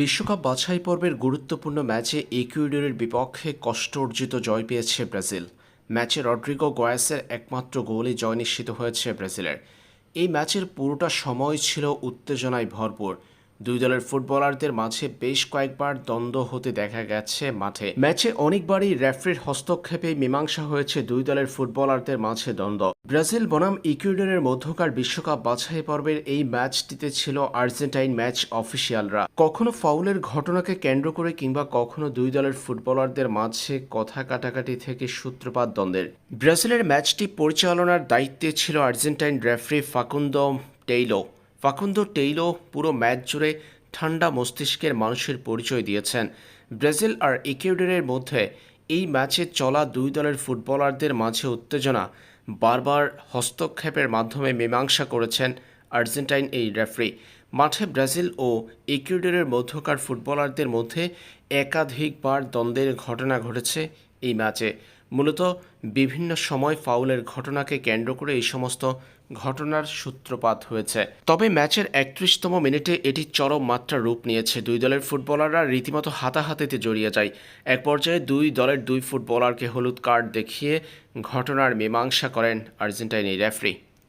বিশ্বকাপ বাছাই পর্বের গুরুত্বপূর্ণ ম্যাচে ইকুয়েডরের বিপক্ষে কষ্ট অর্জিত জয় পেয়েছে ব্রাজিল। ম্যাচে রড্রিগো গয়াসের একমাত্র গোলে জয় নিশ্চিত হয়েছে ব্রাজিলের। এই ম্যাচের পুরোটা সময় ছিল উত্তেজনায় ভরপুর। দুই দলের ফুটবলারদের মাঝে বেশ কয়েকবার দ্বন্দ্ব হতে দেখা গেছে মাঠে। ম্যাচে অনেকবারই রেফারির হস্তক্ষেপে মীমাংসা হয়েছে দুই দলের ফুটবলারদের মাঝে দ্বন্দ্ব। ব্রাজিল বনাম ইকুয়েডরের মধ্যকার বিশ্বকাপ বাছাই পর্বের এই ম্যাচটিতে ছিল আর্জেন্টাইন ম্যাচ অফিসিয়ালরা। কখনো ফাউলের ঘটনাকে কেন্দ্র করে কিংবা কখনো দুই দলের ফুটবলারদের মাঝে কথা কাটাকাটি থেকে সূত্রপাত দ্বন্দ্বের। ব্রাজিলের ম্যাচটি পরিচালনার দায়িত্বে ছিল Argentine referee Facundo Tello. Facundo Tello পুরো ম্যাচ জুড়ে ঠান্ডা মস্তিষ্কের মানুষের পরিচয় দিয়েছেন। ব্রাজিল আর ইকুয়েডরের মধ্যে এই ম্যাচে চলা দুই দলের ফুটবলারদের মাঝে উত্তেজনা বারবার হস্তক্ষেপের মাধ্যমে মীমাংসা করেছেন আর্জেন্টাইন এই রেফারি। মাঠে ব্রাজিল ও ইকুয়েডরের মধ্যকার ফুটবলারদের মধ্যে একাধিকবার দ্বন্দ্বের ঘটনা ঘটেছে এই ম্যাচে। মূলত বিভিন্ন সময় ফাউলের ঘটনাকে কেন্দ্র করে এই সমস্ত ঘটনার সূত্রপাত হয়েছে। তবে ম্যাচের একত্রিশতম মিনিটে এটি চরম মাত্রা রূপ নিয়েছে। দুই দলের ফুটবলাররা রীতিমতো হাতাহাতিতে জড়িয়ে যায়। এক পর্যায়ে দুই দলের দুই ফুটবলারকে হলুদ কার্ড দেখিয়ে ঘটনার মীমাংসা করেন আর্জেন্টাইনি রেফারি।